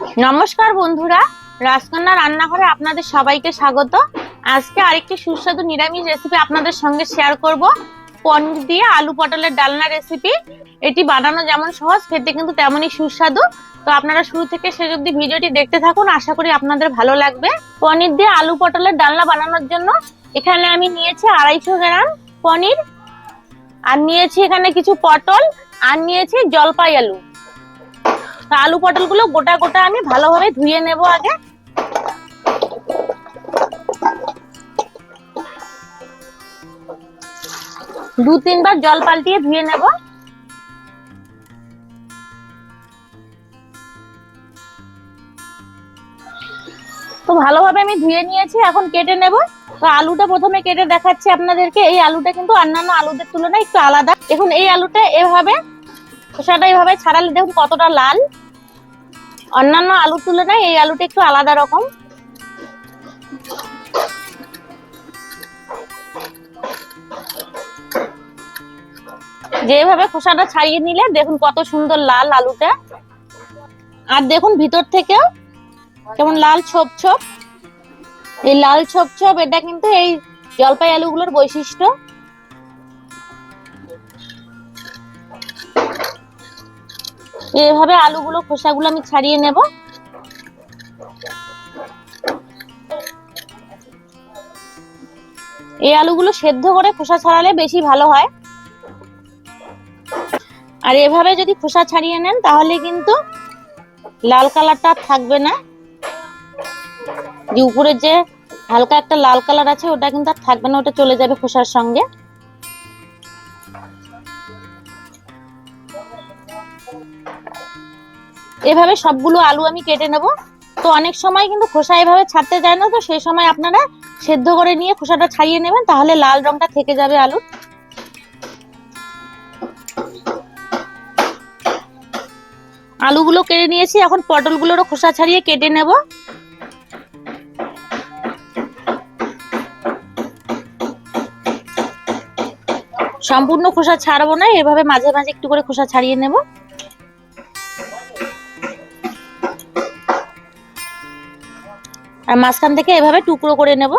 নমস্কার বন্ধুরা, রাজকন্যা রান্নাঘরে আপনাদের সবাইকে স্বাগত। আজকে আরেকটি সুস্বাদু নিরামিষ রেসিপি আপনাদের সঙ্গে শেয়ার করব। পনির দিয়ে আলু পটলের ডালনা রেসিপি এটি বানানো যেমন সহজ, খেতে কিন্তু তেমনই সুস্বাদু। তো আপনারা শুরু থেকে শেষ অবধি ভিডিওটি দেখতে থাকুন, আশা করি আপনাদের ভালো লাগবে। পনির দিয়ে আলু পটলের ডালনা বানানোর জন্য এখানে আমি নিয়েছি আড়াইশো গ্রাম পনির, আর নিয়েছি এখানে কিছু পটল, আর নিয়েছি জলপাই আলু। তো আলু পটলগুলো গোটা গোটা আমি ভালোভাবে ধুয়ে নেব আগে। দু তিনবার জল পাল্টিয়ে ধুয়ে নেব। তো ভালোভাবে আমি ধুয়ে নিয়েছি, এখন কেটে নেব। তো আলুটা প্রথমে কেটে দেখাচ্ছি আপনাদেরকে, এই আলুটা কিন্তু অন্যান্য আলুদের তুলনায় একটু আলাদা। দেখুন, এই আলুটা এভাবে খোসাটা এইভাবে ছাড়ালে দেখুন কতটা লাল। অন্যান্য আলুর তুলনায় এই আলুটা একটু আলাদা রকম। যেভাবে খোসাটা ছাড়িয়ে নিলে, দেখুন কত সুন্দর লাল আলুটা। আর দেখুন ভিতর থেকেও কেমন লাল ছোপ ছোপ। এই লাল ছোপ ছোপ, এটা কিন্তু এই জলপাই আলুগুলোর বৈশিষ্ট্য। এভাবে আলুগুলো, খোসাগুলো আমি ছাড়িয়ে নেব। এই আলুগুলো সেদ্ধ করে খোসা ছাড়ালে বেশি ভালো হয়। আর এভাবে যদি খোসা ছাড়িয়ে নেন, তাহলে কিন্তু লাল কালারটা থাকবে না। যে উপরে যে হালকা একটা লাল কালার আছে, ওটা কিন্তু আর থাকবে না, ওটা চলে যাবে খোসার সঙ্গে। এভাবে সবগুলো আলু আমি কেটে নেব। তো অনেক সময় কিন্তু খোসা এভাবে ছাড়তে যায় না, তো সেই সময় আপনারা সেদ্ধ করে নিয়ে খোসাটা ছাড়িয়ে নেবেন, তাহলে লাল রংটা থেকে যাবে আলু। আলুগুলো কেটে নিয়েছি, এখন পটলগুলোরও খোসা ছাড়িয়ে কেটে নেব। সম্পূর্ণ খোসা ছাড়বো না, এভাবে মাঝে মাঝে একটু করে খোসা ছাড়িয়ে নেব। আর মাঝখান থেকে এভাবে টুকরো করে নেব।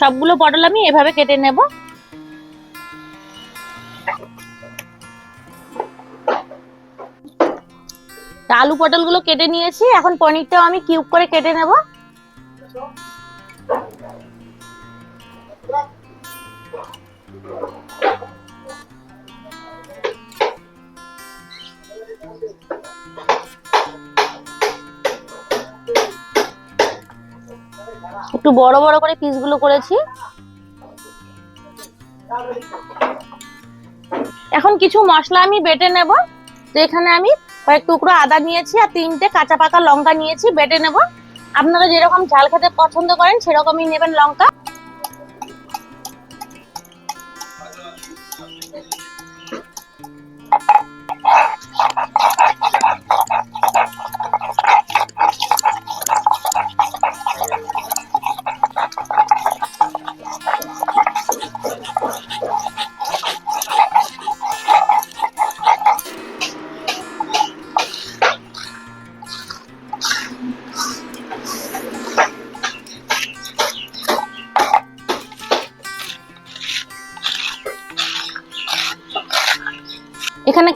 সবগুলো পটল আমি এভাবে কেটে নেব। আলু পটলগুলো কেটে নিয়েছি, এখন পনিরটাও আমি কিউব করে কেটে নেব। একটু বড় বড় করে পিসগুলো করেছি। এখন কিছু মশলা আমি বেটে নেব তো এখানে আমি কয়েক টুকরো আদা নিয়েছি আর তিনটে কাঁচা পাকা লঙ্কা নিয়েছি, বেটে নেব। আপনারা যেরকম ঝাল খেতে পছন্দ করেন, সেরকমই নেবেন লঙ্কা।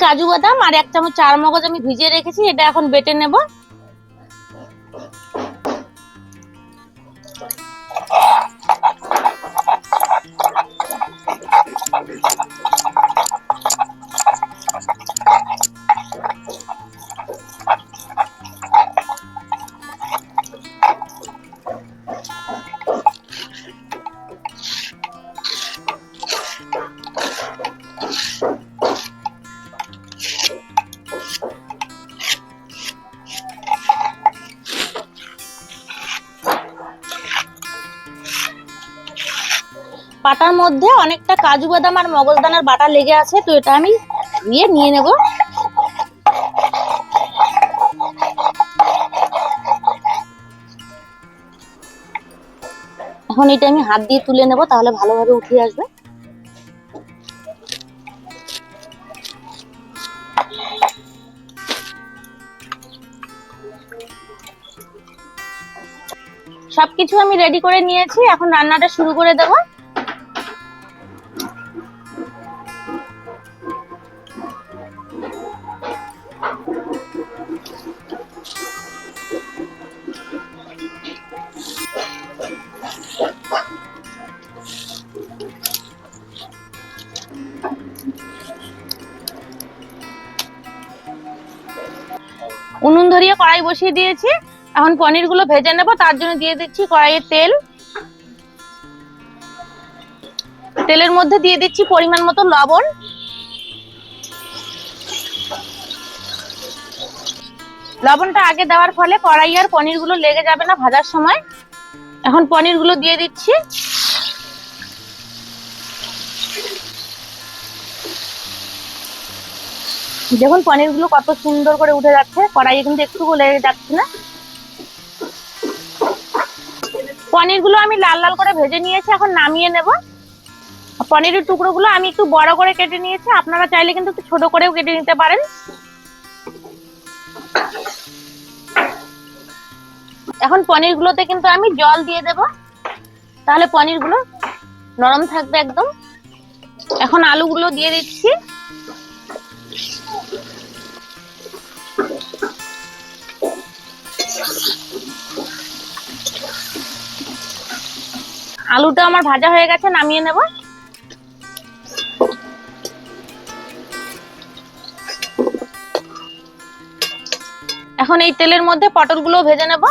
কাজু বাদাম আর একটা চার মগজ আমি ভিজিয়ে রেখেছি এটা এখন বেটে নেব। বাটার মধ্যে অনেকটা কাজু বাদাম আর মগজদানার বাটা লেগে আছে, তো এটা আমি নিয়ে নিয়ে নেব। এখন এটা আমি হাত দিয়ে তুলে নেব, তাহলে ভালোভাবে উঠে আসবে। সবকিছু আমি রেডি করে নিয়েছি, এখন রান্নাটা শুরু করে দেবো। ধরিয়ে কড়াই বসিয়ে দিয়েছি। এখন পনিরগুলো ভেজে নেব, তার জন্য দিয়ে দিচ্ছি কড়াইয়ে তেল। তেলের মধ্যে দিয়ে দিচ্ছি পরিমাণ মতো লবণ। লবণটা আগে দেওয়ার ফলে কড়াই আর পনিরগুলো লেগে যাবে না ভাজার সময়। এখন পনিরগুলো দিয়ে দিচ্ছি। দেখুন পনিরগুলো কত সুন্দর করে উঠে যাচ্ছে, কড়াইয়ে কিন্তু একটু লেগে যাচ্ছে না। পনিরগুলো আমি লাল লাল করে ভেজে নিয়েছি, এখন নামিয়ে নেব। পনিরের টুকরো গুলো আমি একটু বড় করে কেটে নিয়েছি, আপনারা চাইলে কিন্তু একটু ছোট করেও কেটে নিতে পারেন। এখন পনির গুলোতে কিন্তু আমি জল দিয়ে দেব, তাহলে পনিরগুলো নরম থাকবে একদম। এখন আলুগুলো দিয়ে দিচ্ছি। আলুটা আমার ভাজা হয়ে গেছে, নামিয়ে নেব। এখন এই তেলের মধ্যে পটলগুলো ভেজে নেব।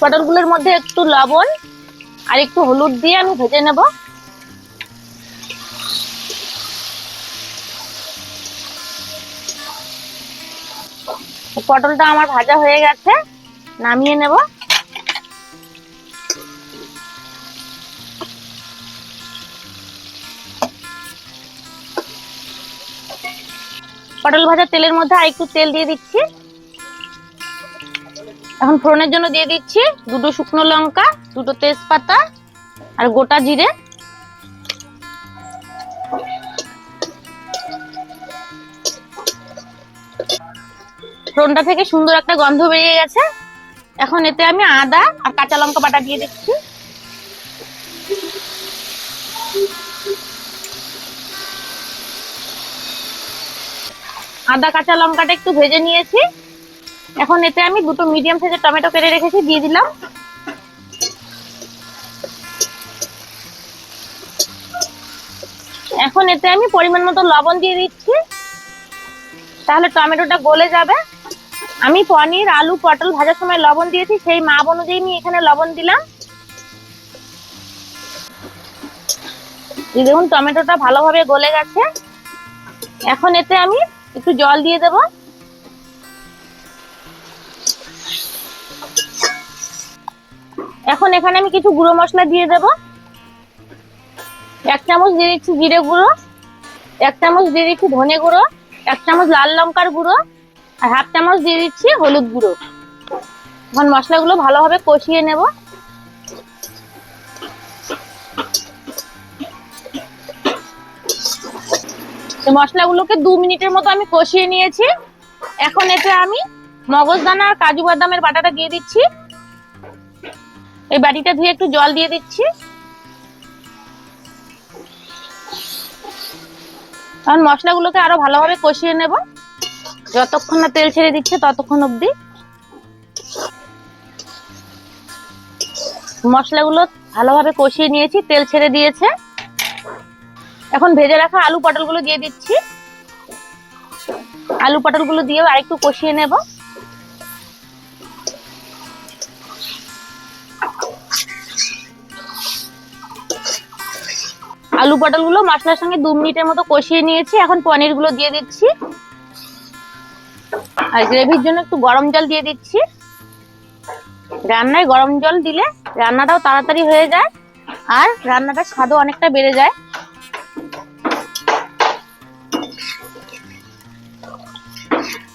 পটলগুলোর মধ্যে একটু লবণ আর একটু হলুদ দিয়ে আমি ভেজে নেব। পটলটা আমার ভাজা হয়ে গেছে, নামিয়ে নেব। পটল ভাজা তেলের মধ্যে আর একটু তেল দিয়ে দিচ্ছি। এখন ফোড়নের জন্য দিয়ে দিচ্ছি দুটো শুকনো লঙ্কা, দুটো তেজপাতা আর গোটা জিরে। ফোড়নটা থেকে সুন্দর একটা গন্ধ বেরিয়ে গেছে। এখন এতে আমি আদা আর কাঁচা লঙ্কা বাটা দিয়ে দিচ্ছি। আদা, কাঁচা লঙ্কাটা একটু ভেজে নিয়েছি। এখন এতে আমি দুটো মিডিয়াম সাইজের টমেটো কেটে রেখেছি, দিয়ে দিলাম। এখন এতে আমি পরিমাণ মতো লবণ দিয়ে দিচ্ছি। তাহলে টমেটোটা গলে যাবে। আমি পনির, আলু, পটল ভাজার সময় লবণ দিয়েছি, সেই মাপ অনুযায়ী আমি এখানে লবণ দিলাম। দেখুন, টমেটোটা ভালোভাবে গলে গেছে। এখন এতে আমি একটু জল দিয়ে দেব। এখন এখানে আমি কিছু গুঁড়ো মশলা দিয়ে দেব। এক চামচ দিয়ে দিচ্ছি জিরে গুঁড়ো, এক চামচ দিয়ে দিচ্ছি ধনে গুঁড়ো, এক চামচ লাল লঙ্কার গুঁড়ো। আর হাফ চামচ দিয়ে দিচ্ছি হলুদ গুঁড়ো। এখন মশলাগুলো ভালোভাবে কষিয়ে নেব। মশলাগুলোকে দু মিনিটের মতো আমি কষিয়ে নিয়েছি। এখন এতে আমি মগজদানা আর কাজু বাদামের বাটাটা দিয়ে দিচ্ছি। এই বাটিটা ধুয়ে একটু জল দিয়ে দিচ্ছি। এখন মশলাগুলোকে আরও ভালোভাবে কষিয়ে নেব। যতক্ষণ না তেল ছেড়ে দিচ্ছে, ততক্ষণ অবধি মশলাগুলো ভালোভাবে কষিয়ে নিয়েছি, তেল ছেড়ে দিয়েছে। এখন ভেজে রাখা আলু পটলগুলো দিয়ে দিচ্ছি। আলু পটলগুলো দিয়ে আরেকটু কষিয়ে নেব। আলু পটলগুলো মশলার সঙ্গে দু মিনিটের মতো কষিয়ে নিয়েছি। এখন পনিরগুলো দিয়ে দিচ্ছি। আর গ্রেভির জন্য একটু গরম জল দিয়ে দিচ্ছি। রান্নায় গরম জল দিলে রান্নাটাও তাড়াতাড়ি হয়ে যায় আর রান্নাটার স্বাদও অনেকটা বেড়ে যায়।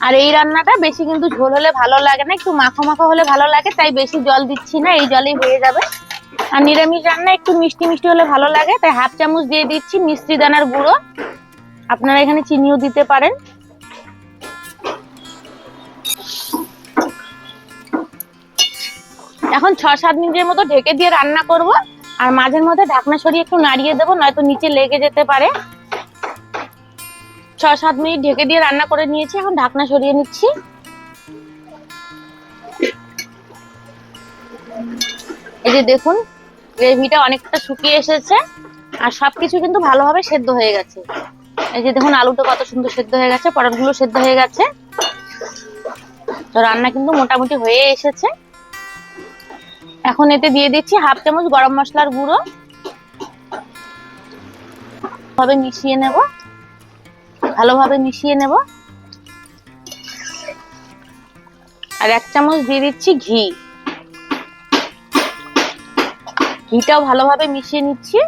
আর এই রান্নাটা বেশি কিন্তু ঝোল হলে ভালো লাগে না, একটু মাখো মাখো হলে ভালো লাগে, তাই বেশি জল দিচ্ছি না, এই জলেই হয়ে যাবে। আর নিরামিষ রান্না একটু মিষ্টি মিষ্টি হলে ভালো লাগে, তাই হাফ চামচ দিয়ে দিচ্ছি মিষ্টি দানার গুঁড়ো। আপনারা এখানে চিনিও দিতে পারেন। এখন ছ সাত মিনিটের মতো ঢেকে দিয়ে রান্না করব। আর মাঝের মধ্যে ঢাকনা সরিয়ে একটু নাড়িয়ে দেবো, নয়তো নিচে লেগে যেতে পারে। ছ সাত মিনিট ঢেকে দিয়ে রান্না করে নিয়েছি, এখন ঢাকনা সরিয়ে নিচ্ছি। এই যে দেখুন, গ্রেভিটা অনেকটা শুকিয়ে এসেছে, আর সবকিছু কিন্তু ভালোভাবে সেদ্ধ হয়ে গেছে। এই যে দেখুন, আলুটা কত সুন্দর সেদ্ধ হয়ে গেছে পটলগুলো সেদ্ধ হয়ে গেছে। তো রান্না কিন্তু মোটামুটি হয়ে এসেছে। এখন এতে দিয়ে দিচ্ছি হাফ চামচ গরম মশলার গুঁড়ো। ভাবে মিশিয়ে নেব। ভালোভাবে মিশিয়ে নেব। আর এক চামচ দিয়ে দিচ্ছি ঘি। ঘিটাও ভালোভাবে মিশিয়ে নিচ্ছি।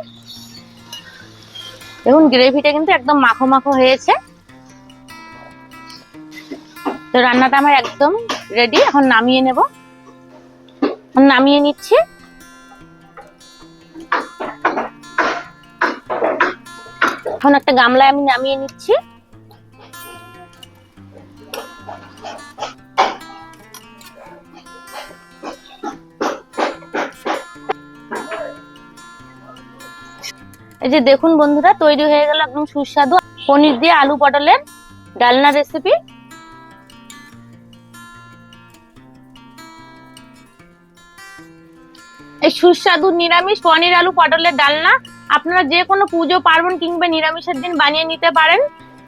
দেখুন, গ্রেভিটা কিন্তু একদম মাখো মাখো হয়েছে। তো রান্নাটা আমার একদম রেডি এখন নামিয়ে নেব। নামিয়ে নিচ্ছি। এখন একটা গামলায় আমি নামিয়ে নিচ্ছি। এই যে দেখুন বন্ধুরা, তৈরি হয়ে গেল একদম সুস্বাদু পনির দিয়ে আলু পটলের ডালনা রেসিপি এই সুস্বাদু নিরামিষ পনির আলু পটলের ডালনা। আপনারা যে কোনো পুজো, পার্বণ কিংবা নিরামিষের দিন বানিয়ে নিতে পারেন।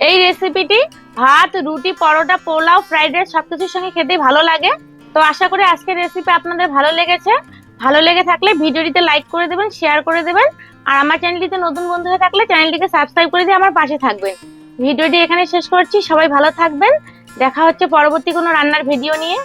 এই রেসিপিটি ভাত, রুটি, পরোটা, পোলাও ফ্রাইড রাইস সবকিছুর সঙ্গে খেতে ভালো লাগে। তো আশা করি আজকের রেসিপি আপনাদের ভালো লেগেছে। ভালো লেগে থাকলে ভিডিওটিতে লাইক করে দেবেন শেয়ার করে দেবেন। আর আমার চ্যানেলটিতে নতুন বন্ধু হয়ে থাকলে চ্যানেলটিকে সাবস্ক্রাইব করে দিয়ে আমার পাশে থাকবেন। ভিডিওটি এখানে শেষ করছি। সবাই ভালো থাকবেন। দেখা হচ্ছে পরবর্তী কোনো রান্নার ভিডিও নিয়ে।